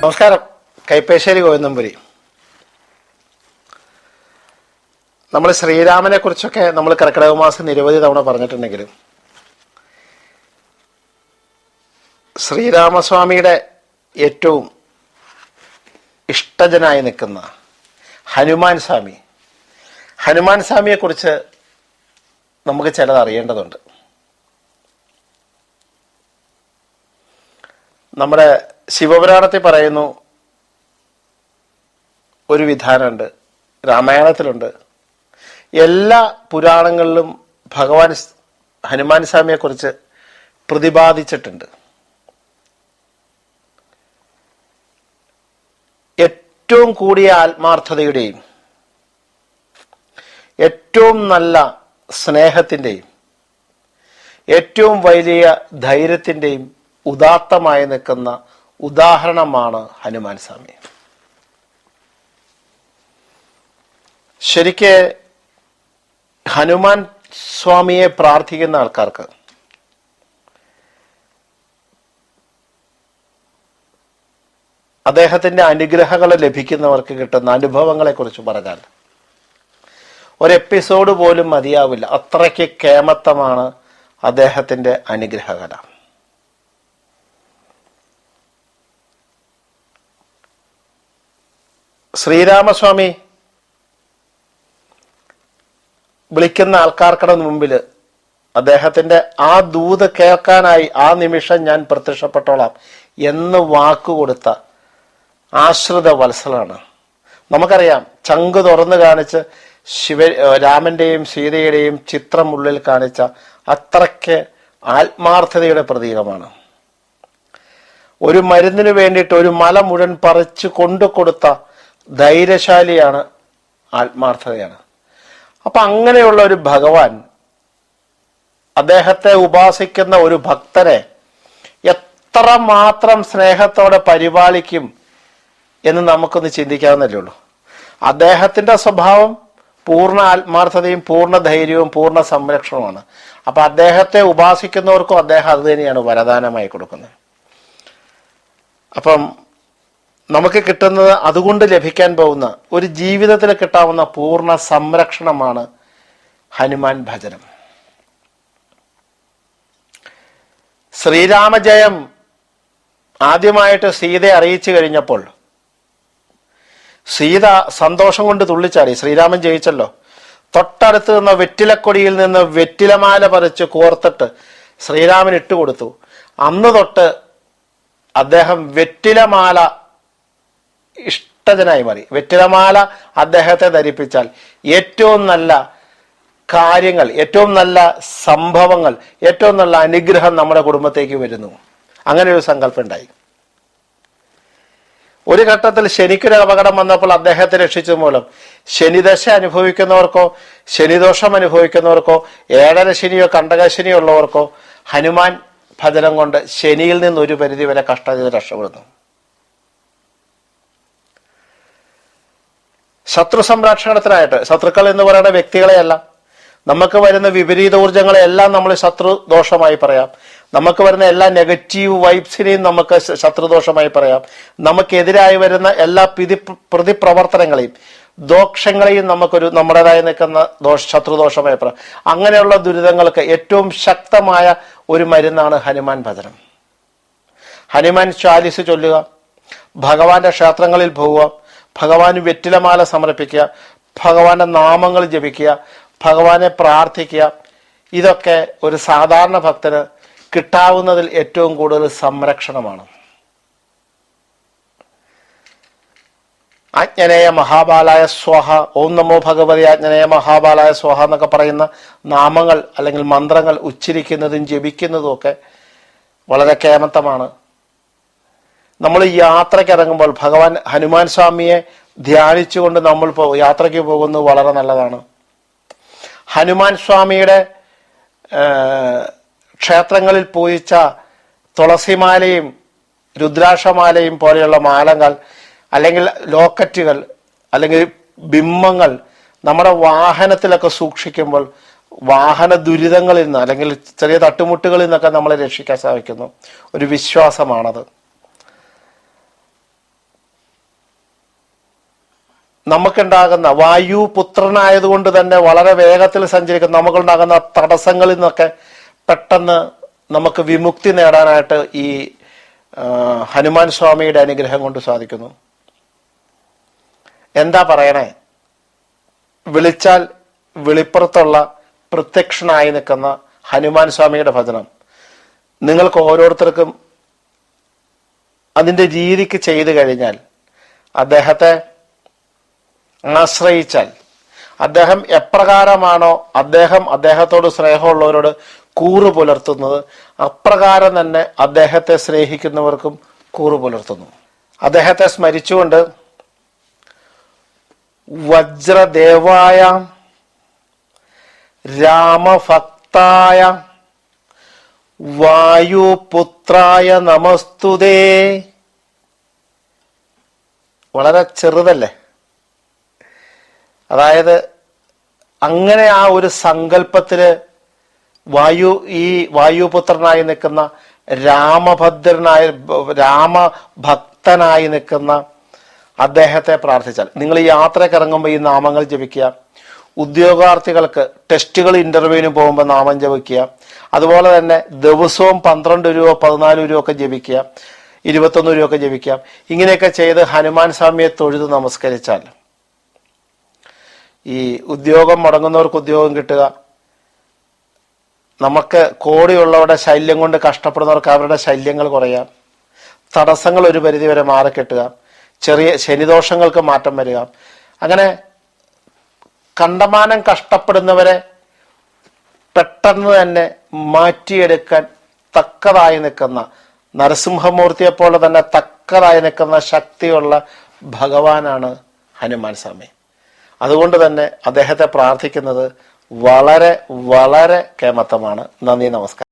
നമസ്കാരം. കൈപ്പേശ്ശേരി ഗോവിന്ദമ്പുരി നമ്മൾ ശ്രീരാമനെ കുറിച്ചൊക്കെ നമ്മൾ കർക്കിടക മാസം നിരവധി തവണ പറഞ്ഞിട്ടുണ്ടെങ്കിലും ശ്രീരാമസ്വാമിയുടെ ഏറ്റവും ഇഷ്ടജനായി നിൽക്കുന്ന ഹനുമാൻ സ്വാമി. ഹനുമാൻ സ്വാമിയെക്കുറിച്ച് നമുക്ക് ചിലതറിയേണ്ടതുണ്ട് നമ്മുടെ ശിവപുരാണത്തിൽ പറയുന്നു ഒരു വിധാനമുണ്ട് രാമായണത്തിലുണ്ട്. എല്ലാ പുരാണങ്ങളിലും ഭഗവാൻ ഹനുമാൻ സ്വാമിയെക്കുറിച്ച് പ്രതിപാദിച്ചിട്ടുണ്ട്. ഏറ്റവും കൂടിയ ആത്മാർത്ഥതയുടെയും ഏറ്റവും നല്ല സ്നേഹത്തിന്റെയും ഏറ്റവും വലിയ ധൈര്യത്തിന്റെയും ഉദാത്തമായി നിൽക്കുന്ന ഉദാഹരണമാണ് ഹനുമാൻ സ്വാമി ശരിക്ക് ഹനുമാൻ സ്വാമിയെ പ്രാർത്ഥിക്കുന്ന ആൾക്കാർക്ക് അദ്ദേഹത്തിന്റെ അനുഗ്രഹങ്ങൾ ലഭിക്കുന്നവർക്ക് കിട്ടുന്ന അനുഭവങ്ങളെ കുറിച്ച് പറഞ്ഞാൽ ഒരു എപ്പിസോഡ് പോലും മതിയാവില്ല. അത്രയ്ക്ക് കേമത്തമാണ് അദ്ദേഹത്തിന്റെ അനുഗ്രഹകല. ശ്രീരാമസ്വാമി വിളിക്കുന്ന ആൾക്കാർക്കടെ മുമ്പിൽ അദ്ദേഹത്തിന്റെ ആ ദൂത് കേൾക്കാനായി ആ നിമിഷം ഞാൻ പ്രത്യക്ഷപ്പെട്ടോളാം എന്ന് വാക്കുകൊടുത്ത ആശ്രിത വത്സലാണ്. നമുക്കറിയാം ചങ്ക് തുറന്നു കാണിച്ച് ശിവ രാമന്റെയും സീതയുടെയും ചിത്രം ഉള്ളിൽ കാണിച്ച അത്രയ്ക്ക് ആത്മാർത്ഥതയുടെ പ്രതീകമാണ്. ഒരു മരുന്നിന് വേണ്ടിയിട്ട് ഒരു മല മുഴുവൻ പറിച്ചു കൊണ്ടു കൊടുത്ത ധൈര്യശാലിയാണ് ആത്മാർത്ഥതയാണ്. അപ്പൊ അങ്ങനെയുള്ള ഒരു ഭഗവാൻ അദ്ദേഹത്തെ ഉപാസിക്കുന്ന ഒരു ഭക്തരെ എത്ര മാത്രം സ്നേഹത്തോടെ പരിപാലിക്കും എന്ന് നമുക്കൊന്ന് ചിന്തിക്കാവുന്നല്ലേ ഉള്ളൂ. അദ്ദേഹത്തിന്റെ സ്വഭാവം പൂർണ ആത്മാർത്ഥതയും പൂർണ ധൈര്യവും പൂർണ സംരക്ഷണവുമാണ്. അപ്പൊ അദ്ദേഹത്തെ ഉപാസിക്കുന്നവർക്കും അദ്ദേഹം അത് തന്നെയാണ് വരദാനമായി കൊടുക്കുന്നത്. അപ്പം നമുക്ക് കിട്ടുന്നത് അതുകൊണ്ട് ലഭിക്കാൻ പോകുന്ന ഒരു ജീവിതത്തിൽ കിട്ടാവുന്ന പൂർണ സംരക്ഷണമാണ് ഹനുമാൻ ഭജനം. ശ്രീരാമജയം ആദ്യമായിട്ട് സീതയെ അറിയിച്ചു കഴിഞ്ഞപ്പോൾ സീത സന്തോഷം കൊണ്ട് തുള്ളിച്ചാടി. ശ്രീരാമൻ ജയിച്ചല്ലോ. തൊട്ടടുത്ത് നിന്ന വെറ്റിലക്കൊടിയിൽ നിന്ന് വെറ്റിലമാല പറിച്ച് കോർത്തിട്ട് ശ്രീരാമൻ ഇട്ടുകൊടുത്തു. അന്ന് തൊട്ട് അദ്ദേഹം വെറ്റിലമാല ഇഷ്ടജനായി മാറി. വെറ്റിലമാല അദ്ദേഹത്തെ ധരിപ്പിച്ചാൽ ഏറ്റവും നല്ല കാര്യങ്ങൾ ഏറ്റവും നല്ല സംഭവങ്ങൾ ഏറ്റവും നല്ല അനുഗ്രഹം നമ്മുടെ കുടുംബത്തേക്ക് വരുന്നു. അങ്ങനെ ഒരു സങ്കല്പം ഉണ്ടായി. ഒരു ഘട്ടത്തിൽ ശനിക്കൊരു അപകടം വന്നപ്പോൾ അദ്ദേഹത്തെ രക്ഷിച്ച മൂലം ശനിദശ അനുഭവിക്കുന്നവർക്കോ ശനിദോഷം അനുഭവിക്കുന്നവർക്കോ ഏഴര ശനിയോ കണ്ടകശനിയോ ഉള്ളവർക്കോ ഹനുമാൻ ഭജനം കൊണ്ട് ശനിയിൽ നിന്ന് ഒരു പരിധി വരെ കഷ്ടത രക്ഷപ്പെടുന്നു. ശത്രു സംരക്ഷണത്തിനായിട്ട് ശത്രുക്കൾ എന്ന് പറയുന്ന വ്യക്തികളെയല്ല. നമുക്ക് വരുന്ന വിപരീത ഊർജങ്ങളെല്ലാം നമ്മൾ ശത്രു ദോഷമായി പറയാം. നമുക്ക് വരുന്ന എല്ലാ നെഗറ്റീവ് വൈബ്സിനെയും നമുക്ക് ശത്രുദോഷമായി പറയാം. നമുക്കെതിരായി വരുന്ന എല്ലാ പിതി പ്രതിപ്രവർത്തനങ്ങളെയും ദോഷങ്ങളെയും നമുക്കൊരു നമ്മുടേതായി നിൽക്കുന്ന ദോഷ ശത്രുദോഷമായി പറയാം. അങ്ങനെയുള്ള ദുരിതങ്ങൾക്ക് ഏറ്റവും ശക്തമായ ഒരു മരുന്നാണ് ഹനുമാൻ ഭജനം. ഹനുമാൻ ചാലിസ് ചൊല്ലുക ഭഗവാന്റെ ക്ഷേത്രങ്ങളിൽ പോവുക ഭഗവാന് വെറ്റിലമാല സമർപ്പിക്കുക ഭഗവാന്റെ നാമങ്ങൾ ജപിക്കുക ഭഗവാനെ പ്രാർത്ഥിക്കുക. ഇതൊക്കെ ഒരു സാധാരണ ഭക്തന് കിട്ടാവുന്നതിൽ ഏറ്റവും കൂടുതൽ സംരക്ഷണമാണ്. ആജ്ഞനേയ മഹാബാലായ സ്വാഹ ഓം നമോ ഭഗവതി ആജ്ഞനേയ മഹാബാലായ സ്വാഹ എന്നൊക്കെ പറയുന്ന നാമങ്ങൾ അല്ലെങ്കിൽ മന്ത്രങ്ങൾ ഉച്ചരിക്കുന്നതും ജപിക്കുന്നതും ഒക്കെ വളരെ കേമത്തമാണ്. നമ്മൾ യാത്രയ്ക്ക് ഇറങ്ങുമ്പോൾ ഭഗവാൻ ഹനുമാൻ സ്വാമിയെ ധ്യാനിച്ചുകൊണ്ട് നമ്മൾ യാത്രയ്ക്ക് പോകുന്നത് വളരെ നല്ലതാണ്. ഹനുമാൻ സ്വാമിയുടെ ക്ഷേത്രങ്ങളിൽ പൂജിച്ച തുളസിമാലയും രുദ്രാക്ഷമാലയും പോലെയുള്ള മാലകൾ അല്ലെങ്കിൽ ലോക്കറ്റുകൾ അല്ലെങ്കിൽ ബിംബങ്ങൾ നമ്മുടെ വാഹനത്തിലൊക്കെ സൂക്ഷിക്കുമ്പോൾ വാഹന ദുരിതങ്ങളിൽ നിന്ന് അല്ലെങ്കിൽ ചെറിയ തട്ടുമുട്ടുകളിൽ നിന്നൊക്കെ നമ്മളെ രക്ഷിക്കാൻ സാധിക്കുന്നു. ഒരു വിശ്വാസമാണത്. നമുക്കുണ്ടാകുന്ന വായു പുത്രനായതുകൊണ്ട് തന്നെ വളരെ വേഗത്തിൽ സഞ്ചരിക്കുന്ന നമുക്കുണ്ടാകുന്ന തടസ്സങ്ങളിൽ നിന്നൊക്കെ പെട്ടെന്ന് നമുക്ക് വിമുക്തി നേടാനായിട്ട് ഈ ഹനുമാൻ സ്വാമിയുടെ അനുഗ്രഹം കൊണ്ട് സാധിക്കുന്നു. എന്താ പറയണേ? വിളിച്ചാൽ വെളിപ്പുറത്തുള്ള പ്രത്യക്ഷനായി നിൽക്കുന്ന ഹനുമാൻ സ്വാമിയുടെ ഭജനം. നിങ്ങൾക്ക് ഓരോരുത്തർക്കും അതിന്റെ രീതിക്ക് ചെയ്തു കഴിഞ്ഞാൽ അദ്ദേഹത്തെ ആശ്രയിച്ചാൽ. അദ്ദേഹം എപ്രകാരമാണോ അദ്ദേഹം അദ്ദേഹത്തോട് സ്നേഹമുള്ളവരോട് കൂറ് പുലർത്തുന്നത് അപ്രകാരം തന്നെ അദ്ദേഹത്തെ സ്നേഹിക്കുന്നവർക്കും കൂറ് പുലർത്തുന്നു. അദ്ദേഹത്തെ സ്മരിച്ചുകൊണ്ട് വജ്രദേവായ രാമഭക്തായ വായുപുത്രായ നമസ്തുതേ. വളരെ ചെറുതല്ലേ? അതായത് അങ്ങനെ ആ ഒരു സങ്കല്പത്തിൽ വായു ഈ വായുപുത്രനായി നിൽക്കുന്ന രാമഭദ്രനായ രാമഭക്തനായി നിൽക്കുന്ന അദ്ദേഹത്തെ പ്രാർത്ഥിച്ചാൽ. നിങ്ങൾ ഈ യാത്രയ്ക്ക് ഇറങ്ങുമ്പോൾ ഈ നാമങ്ങൾ ജപിക്കുക. ഉദ്യോഗാർത്ഥികൾക്ക് ടെസ്റ്റുകൾ ഇന്റർവ്യൂവിന് പോകുമ്പോൾ നാമം ജപിക്കുക. അതുപോലെ തന്നെ ദിവസവും പന്ത്രണ്ട് രൂപ പതിനാല് രൂപ ഒക്കെ ജപിക്കുക. ഇരുപത്തൊന്ന് രൂപ ഒക്കെ ജപിക്കാം ഇങ്ങനെയൊക്കെ ചെയ്ത് ഹനുമാൻ സ്വാമിയെ തൊഴുത് നമസ്കരിച്ചാൽ ഈ ഉദ്യോഗം മുടങ്ങുന്നവർക്ക് ഉദ്യോഗം കിട്ടുക. നമുക്ക് കോടിയുള്ളവരുടെ ശല്യം കൊണ്ട് കഷ്ടപ്പെടുന്നവർക്ക് അവരുടെ ശല്യങ്ങൾ കുറയാം. തടസ്സങ്ങൾ ഒരു പരിധിവരെ മാറിക്കിട്ടുക ചെറിയ ശനിദോഷങ്ങൾക്ക് മാറ്റം വരിക. അങ്ങനെ കണ്ടമാനം കഷ്ടപ്പെടുന്നവരെ പെട്ടെന്ന് തന്നെ മാറ്റിയെടുക്കാൻ തക്കതായി നിൽക്കുന്ന നരസിംഹമൂർത്തിയെപ്പോലെ തന്നെ തക്കതായി നിൽക്കുന്ന ശക്തിയുള്ള ഭഗവാനാണ് ഹനുമാൻ സ്വാമി. അതുകൊണ്ട് തന്നെ അദ്ദേഹത്തെ പ്രാർത്ഥിക്കുന്നത് വളരെ വളരെ കേമത്തമാണ്. നന്ദി നമസ്കാരം.